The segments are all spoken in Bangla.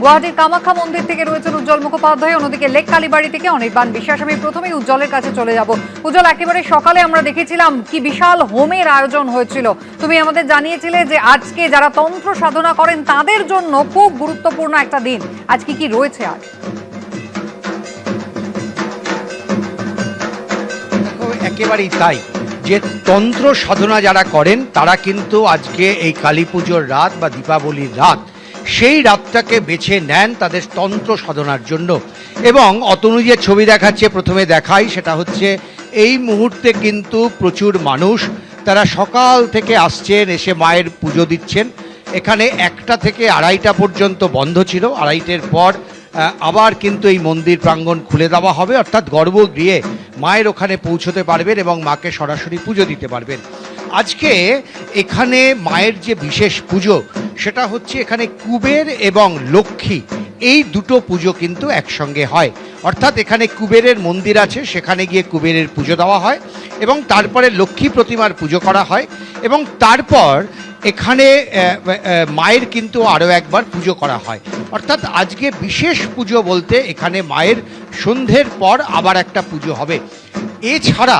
গুয়াহাটির কামাখ্যা মন্দির থেকে রয়েছেন উজ্জ্বল মুখোপাধ্যায়। অন্যদিকে লেক কালীবাড়ি থেকে অনির্বাণ বিশ্বাস। আমি প্রথমেই উজ্জ্বলের কাছে চলে যাব। উজ্জ্বল, একেবারে সকালে আমরা দেখেছিলাম কি বিশাল হোমের আয়োজন হয়েছিল। তুমি আমাদের জানিয়েছিলে যে আজকে যারা তন্ত্র সাধনা করেন, তাদের জন্য খুব গুরুত্বপূর্ণ একটা দিন। আজকে কি রয়েছে আজ একেবারেই তাই। যে তন্ত্র সাধনা যারা করেন, তারা কিন্তু আজকে এই কালী রাত বা দীপাবলির রাত সেই রাতটাকে বেছে নেন তাদের তন্ত্র সাধনার জন্য। এবং অতনু যে ছবি দেখাচ্ছে, প্রথমে দেখাই, সেটা হচ্ছে এই মুহূর্তে কিন্তু প্রচুর মানুষ। তারা সকাল থেকে আসছেন, এসে মায়ের পুজো দিচ্ছেন। এখানে একটা থেকে আড়াইটা পর্যন্ত বন্ধ ছিল। আড়াইটের পর আবার কিন্তু এই মন্দির প্রাঙ্গণ খুলে দেওয়া হবে। অর্থাৎ গর্ভগৃহে মায়ের ওখানে পৌঁছতে পারবেন এবং মাকে সরাসরি পুজো দিতে পারবেন। আজকে এখানে মায়ের যে বিশেষ পুজো সেটা হচ্ছে এখানে কুবের এবং লক্ষ্মী। এই দুটো পুজো কিন্তু একসঙ্গে হয়। অর্থাৎ এখানে কুবেরের মন্দির আছে, সেখানে গিয়ে কুবেরের পুজো দেওয়া হয় এবং তারপরে লক্ষ্মী প্রতিমার পুজো করা হয় এবং তারপর এখানে মায়ের কিন্তু আরও একবার পুজো করা হয়। অর্থাৎ আজকে বিশেষ পুজো বলতে এখানে মায়ের সন্ধ্যের পর আবার একটা পুজো হবে। এছাড়া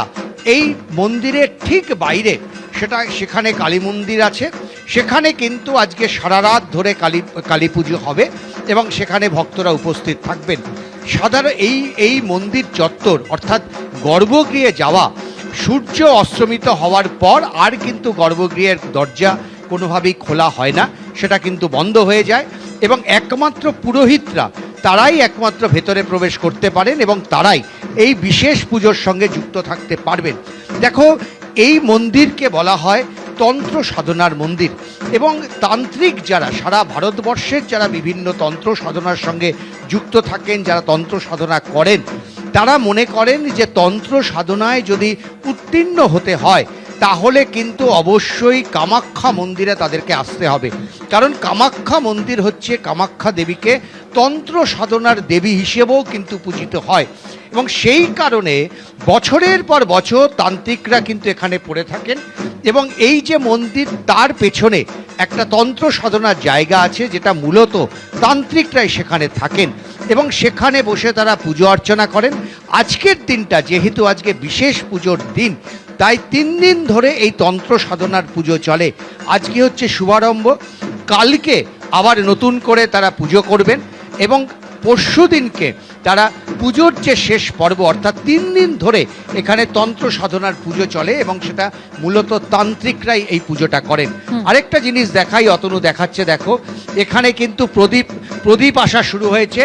এই মন্দিরের ঠিক বাইরে, সেটা, সেখানে কালী মন্দির আছে সেখানে কিন্তু আজকে সারা রাত ধরে কালী কালী পুজো হবে এবং সেখানে ভক্তরা উপস্থিত থাকবেন। সাধারণ এই এই মন্দির চত্বর অর্থাৎ গর্ভগৃহে যাওয়া, সূর্য অস্তমিত হওয়ার পর আর কিন্তু গর্ভগৃহের দরজা কোনোভাবেই খোলা হয় না, সেটা কিন্তু বন্ধ হয়ে যায় এবং একমাত্র পুরোহিতরা তারাই একমাত্র ভেতরে প্রবেশ করতে পারেন এবং তারাই এই বিশেষ পুজোর সঙ্গে যুক্ত থাকতে পারবেন। দেখো, এই মন্দিরকে বলা হয় তন্ত্র সাধনার মন্দির এবং তান্ত্রিক যারা, সারা ভারতবর্ষের যারা বিভিন্ন তন্ত্র সাধনার সঙ্গে যুক্ত থাকেন, যারা তন্ত্র সাধনা করেন, তারা মনে করেন যে তন্ত্র সাধনায় যদি উত্তীর্ণ হতে হয়, তাহলে কিন্তু অবশ্যই কামাখ্যা মন্দিরে তাদেরকে আসতে হবে। কারণ কামাখ্যা মন্দির হচ্ছে কামাখ্যা দেবীকে তন্ত্র সাধনার দেবী হিসেবেও কিন্তু পূজিত হয়। এবং সেই কারণে বছরের পর বছর তান্ত্রিকরা কিন্তু এখানে পড়ে থাকেন এবং এই যে মন্দির তার পেছনে একটা তন্ত্র সাধনার জায়গা আছে যেটা মূলত তান্ত্রিকরাই সেখানে থাকেন এবং সেখানে বসে তারা পুজো অর্চনা করেন। আজকের দিনটা যেহেতু আজকে বিশেষ পুজোর দিন, তাই তিন দিন ধরে এই তন্ত্র সাধনার পুজো চলে। আজকে হচ্ছে শুভারম্ভ, কালকে আবার নতুন করে তারা পুজো করবেন। এবং পরশু দিনকে তারা পুজোর যে শেষ পর্ব অর্থাৎ তিন দিন ধরে এখানে তন্ত্র সাধনার পুজো চলে এবং সেটা মূলত তান্ত্রিকরাই এই পুজোটা করেন। আরেকটা জিনিস দেখাই অতনু দেখাচ্ছে দেখো এখানে কিন্তু প্রদীপ প্রদীপ আসা শুরু হয়েছে।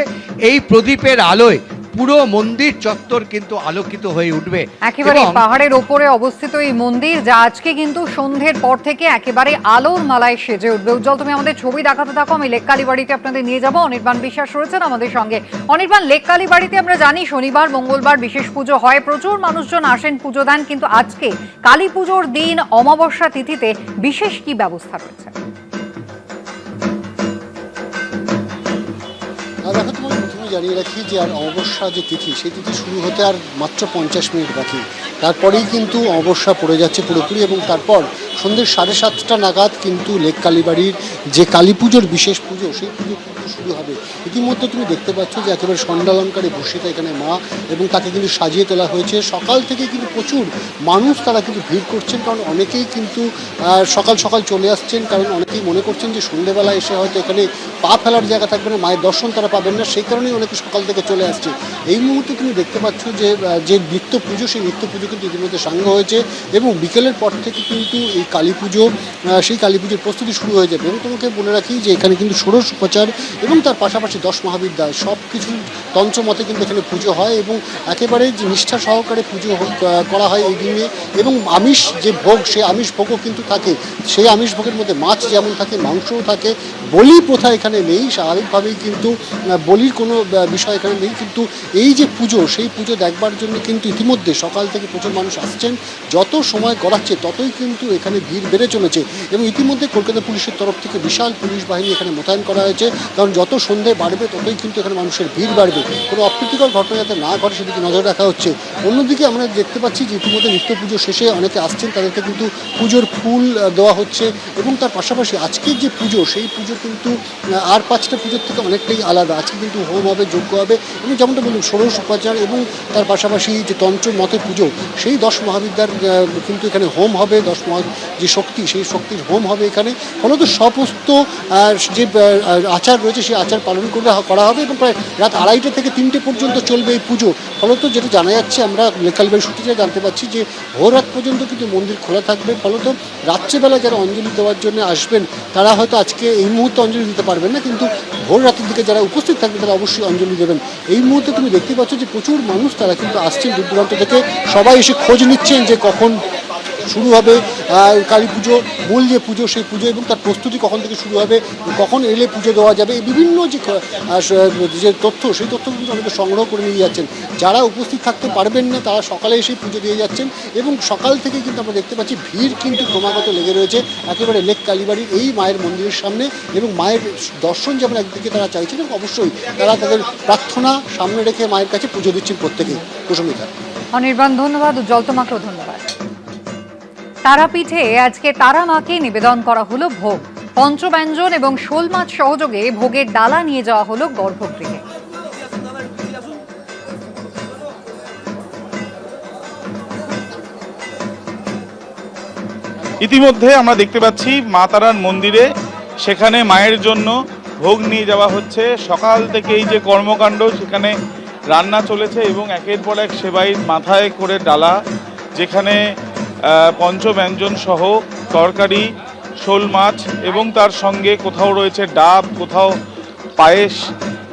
এই প্রদীপের আলোয় পুরো মন্দির চত্বর কিন্তু আলোকিত হয়ে উঠবে। একেবারে পাহাড়ের ওপরে অবস্থিত এই মন্দির যা আজকে কিন্তু সন্ধ্যের পর থেকে একেবারে আলোর মালায় সেজে উঠবে। উজ্জ্বল তুমি আমাদের ছবি দেখাতে থাকো আমি লেক কালীবাড়িতে আপনাদের নিয়ে যাব। অনির্বাণ বিশ্বাস রয়েছেন আমাদের সঙ্গে। অনির্বাণ লেক কালীবাড়িতে আমরা জানি শনিবার মঙ্গলবার বিশেষ পুজো হয়। প্রচুর মানুষজন আসেন পুজো দেন কিন্তু আজকে কালী পুজোর দিন অমাবস্যা তিথিতে বিশেষ কি ব্যবস্থা রয়েছে? জানিয়ে রাখি যে আর অমাবস্যা যে তিথি, সেই তিথি শুরু হতে আর মাত্র পঞ্চাশ মিনিট বাকি। তারপরেই কিন্তু অমাবস্যা পড়ে যাচ্ছে পুরোপুরি এবং তারপর সন্ধ্যে সাড়ে সাতটা নাগাদ কিন্তু লেক কালীবাড়ির যে কালী পুজোর বিশেষ পুজো, সেই পুজো কিন্তু শুরু হবে। ইতিমধ্যে তুমি দেখতে পাচ্ছ যে একেবারে স্বর্ণালঙ্কারে ভূষিত এখানে মা এবং তাকে কিন্তু সাজিয়ে তোলা হয়েছে। সকাল থেকে কিন্তু প্রচুর মানুষ তারা কিন্তু ভিড় করছেন, কারণ অনেকেই কিন্তু সকাল সকাল চলে আসছেন, কারণ অনেকেই মনে করছেন যে সন্ধ্যেবেলা এসে হয়তো এখানে পা ফেলার জায়গা থাকবে না, মায়ের দর্শন তারা পাবেন না, সেই কারণেই অনেকে সকাল থেকে চলে আসছে। এই মুহূর্তে তুমি দেখতে পাচ্ছ যে যে নিত্য পুজো, সেই নিত্য পুজো কিন্তু ইতিমধ্যে সাঙ্গ হয়েছে এবং বিকেলের পর থেকে কিন্তু এই কালী পুজো সেই কালী পুজোর প্রস্তুতি শুরু হয়ে যাবে। এবং তোমাকে বলে রাখি যে এখানে কিন্তু ষোড়শ উপচার এবং তার পাশাপাশি দশ মহাবিদ্যায় সব কিছু তন্ত্রমতে কিন্তু এখানে পুজো হয় এবং একেবারে যে নিষ্ঠা সহকারে পুজো করা হয় এই দিনে। এবং আমিষ যে ভোগ সেই আমিষ ভোগও কিন্তু থাকে। সেই আমিষ ভোগের মধ্যে মাছ যেমন থাকে, মাংসও থাকে। বলি প্রথা এখানে নেই, স্বাভাবিকভাবেই কিন্তু বলির কোনো বিষয় এখানে নেই। কিন্তু এই যে পুজো, সেই পুজো দেখবার জন্য কিন্তু ইতিমধ্যে সকাল থেকে প্রচুর মানুষ আসছেন। যত সময় গড়াচ্ছে, ততই কিন্তু এখানে ভিড় বেড়ে চলেছে। এবং ইতিমধ্যে কলকাতা পুলিশের তরফ থেকে বিশাল পুলিশ বাহিনী এখানে মোতায়েন করা হয়েছে। কারণ যত সন্ধে বাড়বে, ততই কিন্তু এখানে মানুষের ভিড় বাড়বে। কোনো অপ্রীতিকর ঘটনা যাতে না ঘটে, সেদিকে নজর রাখা হচ্ছে। অন্যদিকে আমরা দেখতে পাচ্ছি যে ইতিমধ্যে নিত্য পুজো শেষে অনেকে আসছেন, তাদেরকে কিন্তু পুজোর ফুল দেওয়া হচ্ছে এবং তার পাশাপাশি আজকের যে পুজো, সেই পুজো কিন্তু আর পাঁচটা পুজোর থেকে অনেকটাই আলাদা। আজকে কিন্তু হোম হবে, যজ্ঞ হবে এবং যেমনটা বললাম, ষোড়শ উপাচার এবং তার পাশাপাশি যে তন্ত্র মতে পুজো, সেই দশ মহাবিদ্যার কিন্তু এখানে হোম হবে, দশ মহা যে শক্তি, সেই শক্তির হোম হবে এখানে। ফলত সমস্ত যে আচার রয়েছে, সেই আচার পালন করে করা হবে এবং প্রায় রাত আড়াইটা থেকে তিনটে পর্যন্ত চলবে এই পুজো। ফলত যেটা জানা যাচ্ছে, আমরা লেখালিবাড়ি সূত্রে জানতে পারছি যে ভোর রাত পর্যন্ত কিন্তু মন্দির খোলা থাকবে। ফলত রাত্রেবেলা যারা অঞ্জলি দেওয়ার জন্য আসবেন, তারা হয়তো আজকে এই মুহূর্তে অঞ্জলি দিতে পারবেন না, কিন্তু ভোর রাতের দিকে যারা উপস্থিত থাকবে, তারা অবশ্যই অঞ্জলি দেবেন। এই মুহূর্তে তুমি দেখতে পাচ্ছ যে প্রচুর মানুষ তারা কিন্তু আসছেন দূর দূরান্ত থেকে। সবাই এসে খোঁজ নিচ্ছেন যে কখন শুরু হবে কালী পুজো মূল যে পুজো, সেই পুজো এবং তার প্রস্তুতি কখন থেকে শুরু হবে, কখন এলে পুজো দেওয়া যাবে, এই বিভিন্ন যে যে তথ্য, সেই তথ্য কিন্তু অনেকে সংগ্রহ করে নিয়ে যাচ্ছেন। যারা উপস্থিত থাকতে পারবেন না, তারা সকালে এসে পুজো দিয়ে যাচ্ছেন এবং সকাল থেকে কিন্তু আমরা দেখতে পাচ্ছি ভিড় কিন্তু ক্রমাগত লেগে রয়েছে, একেবারে লেক কালীবাড়ির এই মায়ের মন্দিরের সামনে এবং মায়ের দর্শন যেমন একদিকে তারা চাইছেন অবশ্যই তারা তাদের প্রার্থনা সামনে রেখে মায়ের কাছে পুজো দিচ্ছেন প্রত্যেকেই। কুসুমিতা অনির্বাণ, ধন্যবাদ উজ্জ্বল তোমাকেও ধন্যবাদ। তারাপীঠে আজকে তারা মাকে নিবেদন করা হলো ভোগ। পঞ্চব্যঞ্জন এবং শোল মাছ সহযোগে ভোগের ডালা নিয়ে যাওয়া হলো গর্ভগৃহে। ইতিমধ্যে আমরা দেখতে পাচ্ছি মা তারার মন্দিরে সেখানে মায়ের জন্য ভোগ নিয়ে যাওয়া হচ্ছে। সকাল থেকে এই যে কর্মকাণ্ড, সেখানে রান্না চলেছে এবং একের পর এক সেবাই মাথায় করে ডালা, যেখানে পঞ্চব্যঞ্জন সহ তরকারি, শোল মাছ এবং তার সঙ্গে কোথাও রয়েছে ডাব, কোথাও পায়েস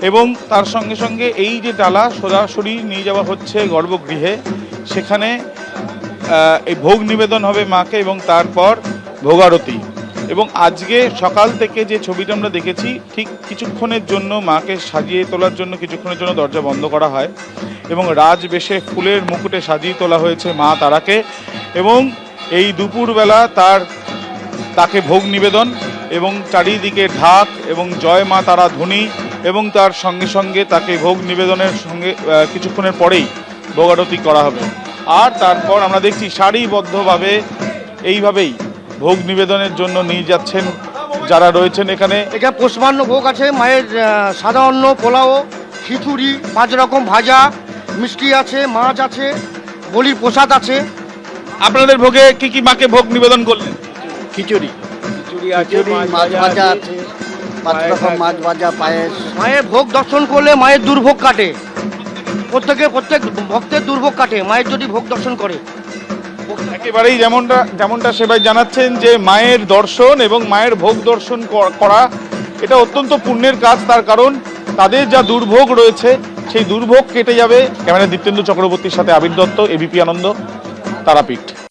এবং তার সঙ্গে সঙ্গে এই যে ডালা সরাসরি নিয়ে যাওয়া হচ্ছে গর্ভগৃহে, সেখানে এই ভোগ নিবেদন হবে মাকে এবং তারপর ভোগারতি। এবং আজকে সকাল থেকে যে ছবিটা আমরা দেখেছি, ঠিক কিছুক্ষণের জন্য মাকে সাজিয়ে তোলার জন্য, কিছুক্ষণের জন্য দরজা বন্ধ করা হয় এবং রাজবেশে ফুলের মুকুটে সাজিয়ে তোলা হয়েছে মা তারাকে এবং এই দুপুরবেলা তার, তাকে ভোগ নিবেদন এবং চারিদিকে ঢাক এবং জয় মা তারা ধ্বনি এবং তার সঙ্গে সঙ্গে তাকে ভোগ নিবেদনের সঙ্গে কিছুক্ষণের পরেই ভোগারতি করা হবে। আর তারপর আমরা দেখছি সারিবদ্ধভাবে, এইভাবেই ভোগ নিবেদনের জন্য নিয়ে যাচ্ছেন যারা রয়েছেন এখানে। এটা পুষ্পান্ন ভোগ আছে মায়ের সাদা অন্ন পোলাও খিচুড়ি পাঁচ রকম ভাজা মিষ্টি আছে মাছ আছে বলির প্রসাদ আছে। আপনাদের ভোগে কি কি মাকে ভোগ নিবেদন করলেন? খিচুড়ি। খিচুড়ি, মাছ ভাজা আছে। পাঁচ রকম মাছ ভাজা পায়েস। মায়ের ভোগ দর্শন করলে মায়ের দুর্ভোগ কাটে। প্রত্যেকে প্রত্যেক ভক্তের দুর্ভোগ কাটে মায়ের যদি ভোগ দর্শন করে। একেবারেই যেমনটা যেমনটা সেবাই জানাচ্ছেন যে মায়ের দর্শন এবং মায়ের ভোগ দর্শন কর- এটা অত্যন্ত পুণ্যের কাজ, তার কারণ তাদের যা দুর্ভোগ রয়েছে, সেই দুর্ভোগ কেটে যাবে। ক্যামেরা দীপ্তেন্দু চক্রবর্তীর সাথে আবির দত্ত এবিপি আনন্দ, তারাপীঠ।